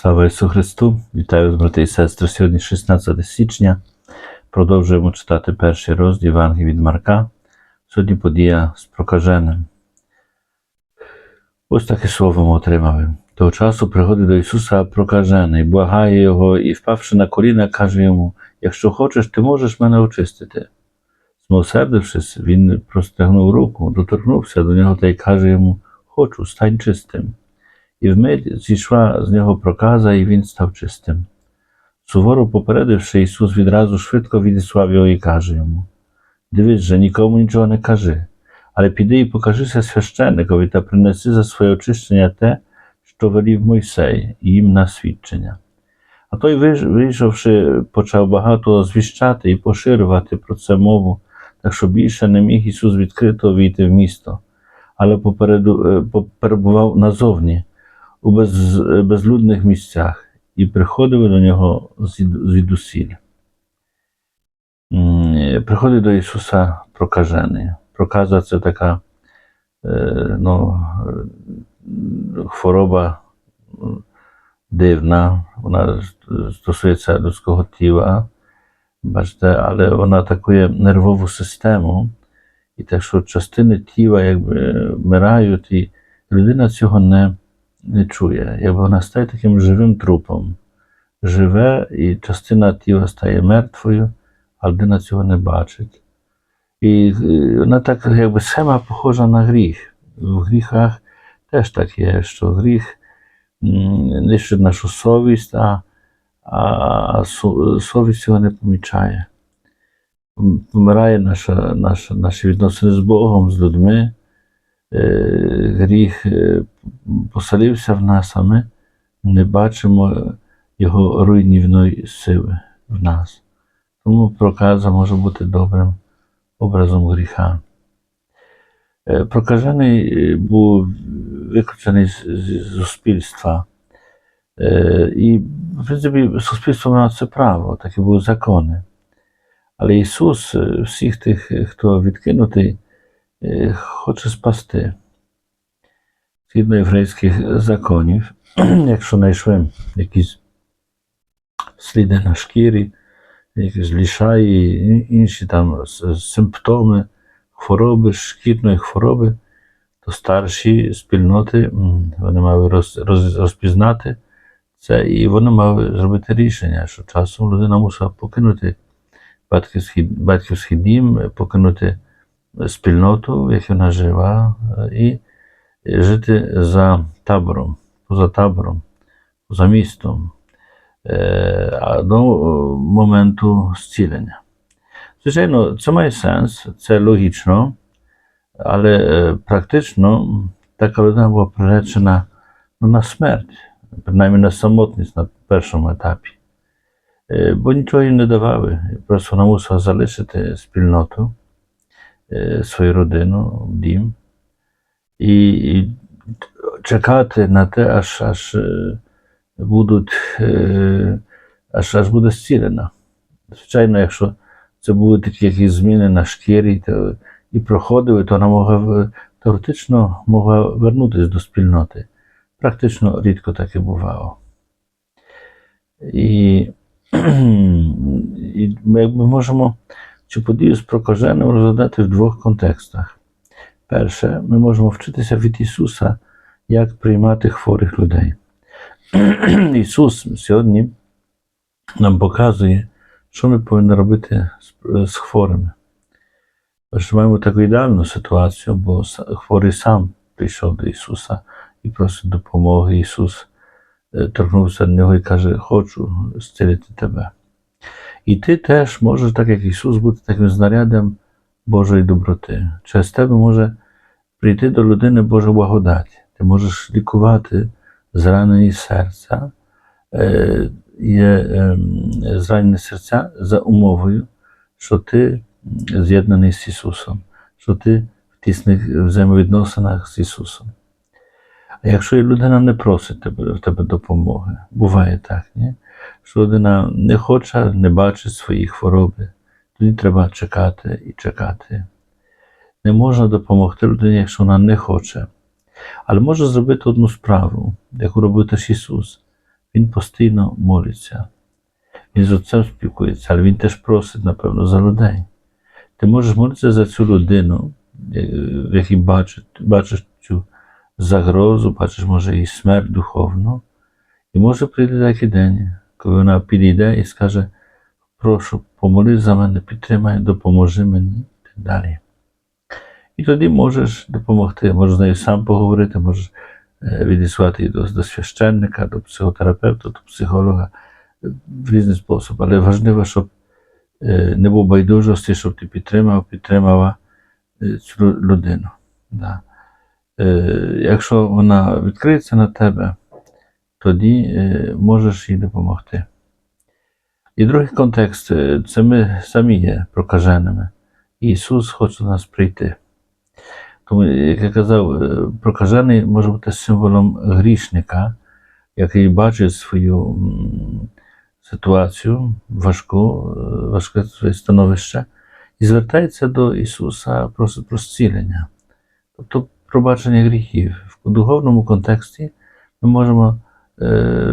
Слава Ісусу Христу! Вітаю брати і сестри. Сьогодні 16 січня. Продовжуємо читати перший розділ Євангелії від Марка. Сьогодні подія з прокаженим. Ось таке слово ми отримали. Того часу приходить до Ісуса прокажений, благає Його і, впавши на коліна, каже йому: Якщо хочеш, ти можеш мене очистити. Змилосердившись, він простягнув руку, доторкнувся до нього та й каже йому: Хочу, стань чистим. І вмить зійшла з нього проказа, і він став чистим. Суворо попередивши, Ісус відразу швидко відіслав його і каже йому: Дивись же, нікому нічого не кажи, але піди і покажися священникові та принеси за своє очищення те, що велів Мойсей, і їм на свідчення. А той, вийшовши, почав багато звіщати і поширювати про це мову, так що більше не міг Ісус відкрито війти в місто, але е, перебував назовні у без, безлюдних місцях і приходили до нього звідусіль. Приходить до Ісуса прокажений. Проказа це така е, ну, е, хвороба дивна, вона стосується людського тіла, бачите, але вона атакує нервову систему. І так що частини тіла якби вмирають, і людина цього не не чує, якби вона стає таким живим трупом. Живе, і частина тіла стає мертвою, а людина цього не бачить. І е, вона так, якби схема похожа на гріх. В гріхах теж так є, що гріх нищить нашу совість, а, а со- совість цього не помічає. Помирає наша, наша, наші відносини з Богом, з людьми. Е, Гріх е, поселився в нас, а ми не бачимо його руйнівної сили в нас. Тому проказа може бути добрим образом гріха. Е, Прокажений був виключений з, суспільства. І, в принципі, суспільство мало це право, такі були закони. Але Ісус всіх тих, хто відкинутий, хоче спасти. Згідно єврейських законів, якщо знайшли якісь сліди на шкірі, якісь лішаї, інші там симптоми хвороби, шкірної хвороби, то старші спільноти вони мали роз, роз, розпізнати це, і вони мали зробити рішення, що часом людина мусила покинути батьківський дім, покинути спільноту, в якій вона жила, е, і жити за табором, поза табором, поза містом е, а до е, моменту зцілення. Звичайно, це має сенс, це логічно, але е, практично така людина була приречена ну, на смерть, принаймні на самотність на першому етапі. Е, Бо нічого їй не давали. Просто вона мусила залишити спільноту, е, свою родину, дім і, і чекати на те, аж, аж е, будуть, е, аж, аж буде зцілена. Звичайно, якщо це були такі якісь зміни на шкірі то, і проходили, то вона могла теоретично могла вернутися до спільноти. Практично рідко таке бувало. І, і ми якби можемо цю подію з прокаженим розглядати в двох контекстах. Перше, ми можемо вчитися від Ісуса, як приймати хворих людей. Ісус сьогодні нам показує, що ми повинні робити з, з хворими. Що маємо таку ідеальну ситуацію, бо хворий сам прийшов до Ісуса і просить допомоги. Ісус е, торкнувся до нього і каже: Хочу зцілити тебе. І ти теж можеш, так як Ісус, бути таким знарядом Божої доброти. Через тебе може прийти до людини Божа благодать. Ти можеш лікувати зранені серця, е, є ем, зранені серця за умовою, що ти з'єднаний з Ісусом, що ти в тісних взаємовідносинах з Ісусом. А якщо людина не просить тебе, в тебе допомоги, буває так, ні? Що людина не хоче, не бачить свої хвороби, тоді треба чекати і чекати. Не можна допомогти людині, якщо вона не хоче. Але може зробити одну справу, яку робив теж Ісус. він постійно молиться. Він з отцем спілкується, але він теж просить, напевно, за людей. Ти можеш молитися за цю людину, е, в якій бачиш, бачиш цю загрозу, бачиш, може, її смерть духовну. І може прийде такий день, коли вона підійде і скаже: прошу, помолись за мене, підтримай, допоможи мені і далі. І тоді можеш допомогти, можеш з нею сам поговорити, можеш е, відіслати її до, до священника, до психотерапевта, до психолога е, в різний спосіб. Але важливо, щоб е, не було байдужості, щоб ти підтримав, підтримала цю людину. Да. Якщо вона відкриється на тебе, тоді е, можеш їй допомогти. І другий контекст е, це ми самі є прокаженими. Ісус хоче до нас прийти. Тому, як я казав, е, прокажений може бути символом грішника, який бачить свою ситуацію важку, важке своє становище, і звертається до Ісуса просить про зцілення, тобто пробачення гріхів. В духовному контексті ми можемо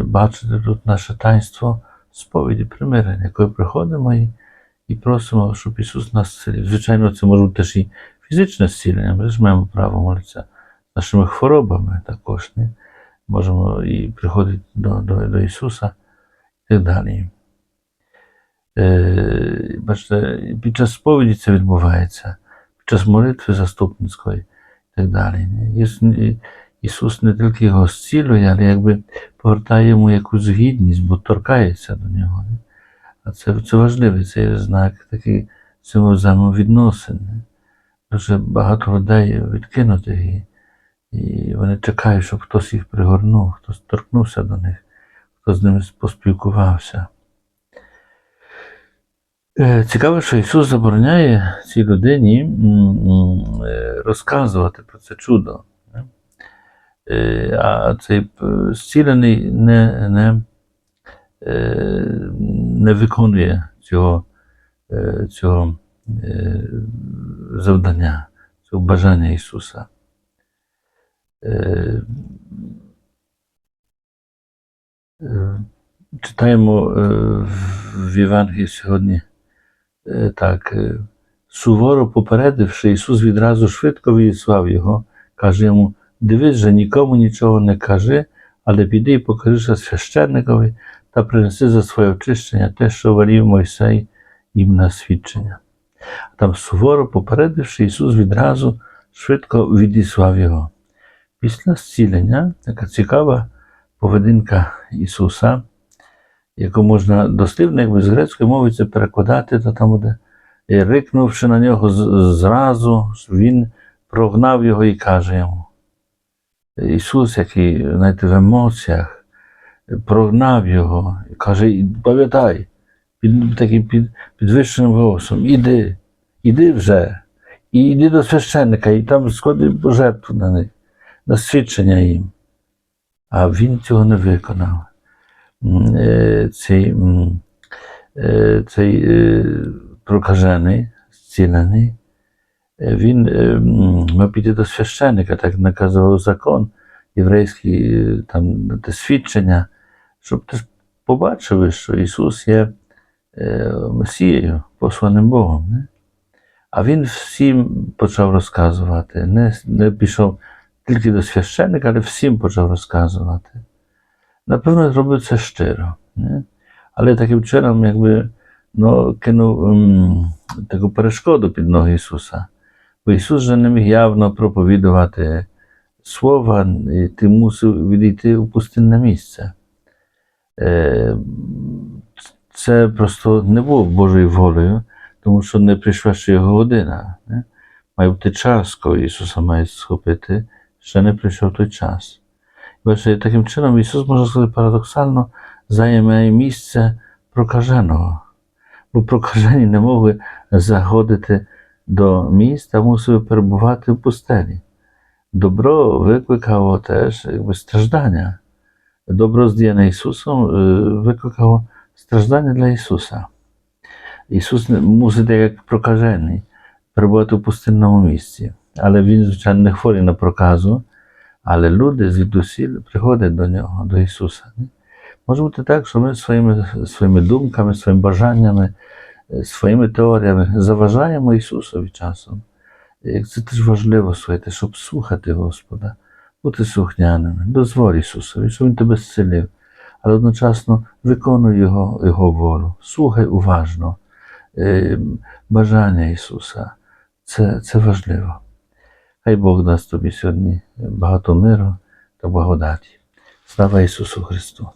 бачити тут наше таїнство сповіді примирення, коли приходимо і, і просимо, щоб Ісус нас зцілив. Звичайно, це може бути теж і фізичне зцілення, ми ж маємо право молитися нашими хворобами також. Не? Можемо і приходити до, до, до Ісуса і так далі. Е, бачите, під час сповіді це відбувається, під час молитви заступницької і так далі. не? Ісус не тільки його зцілює, але якби повертає йому якусь гідність, бо торкається до нього. А це, це важливий це є знак такий символ взаємовідносин. не? Дуже багато людей відкинутих і, вони чекають, щоб хтось їх пригорнув, хтось торкнувся до них, хто з ними поспілкувався. Е, Цікаво, що Ісус забороняє цій людині е, розказувати про це чудо. Е, А цей е, зцілений не, не, е, не виконує цього, цього завдання, цього бажання Ісуса. Читаємо в Євангелії сьогодні так. Суворо попередивши, Ісус відразу швидко відіслав його, каже йому: Дивись же, нікому нічого не кажи, але піди і покажися священникові та принеси за своє очищення те, що варів Мойсей їм на свідчення. Там суворо попередивши, Ісус відразу швидко відіслав його. Після зцілення така цікава поведінка Ісуса, яку можна дослівно, якби з грецької мови це перекладати, то там буде і рикнувши на нього зразу, він прогнав його і каже йому. Ісус, який знаєте, в емоціях, прогнав його і каже: пам'ятай, під таким під, підвищеним голосом, іди, іди вже, і йди до священника, і там склади жертву на них, на свідчення їм. А він цього не виконав. Е, Цей, е, цей е, прокажений, зцілений, він мав піти до священника, так наказував закон єврейський, там те свідчення, щоб ти побачили, що Ісус є Месією, посланим Богом. Не? А він всім почав розказувати, не, не пішов тільки до священника, але всім почав розказувати. Напевно, зробив це щиро. Не? Але таким чином, якби ну, кинув ем, таку перешкоду під ноги Ісуса. Бо Ісус же не міг явно проповідувати слова, і ти мусив відійти у пустинне місце. Е, це просто не було Божою волею, тому що не прийшла ще його година. Має бути час, коли Ісуса має схопити, ще не прийшов той час. Бачите, таким чином Ісус, можна сказати, парадоксально займає місце прокаженого. Бо прокажені не могли заходити до міста, мусили перебувати в пустелі. Добро викликало теж якби, страждання. Добро здіяне Ісусом е, викликало страждання для Ісуса. Ісус мусить, як прокажений, перебувати в пустинному місці. Але Він, звичайно, не хворий на проказу, але люди звідусіль приходять до Нього, до Ісуса. Може бути так, що ми своїми, своїми думками, своїми бажаннями, своїми теоріями заважаємо Ісусові часом. І Це теж важливо слухайте, щоб слухати Господа, бути слухняними, дозволь Ісусові, щоб Він тебе зцілив, але одночасно виконуй Його, Його волю. Слухай уважно е, бажання Ісуса. Це, це важливо. Хай Бог дасть тобі сьогодні багато миру та благодаті. Слава Ісусу Христу!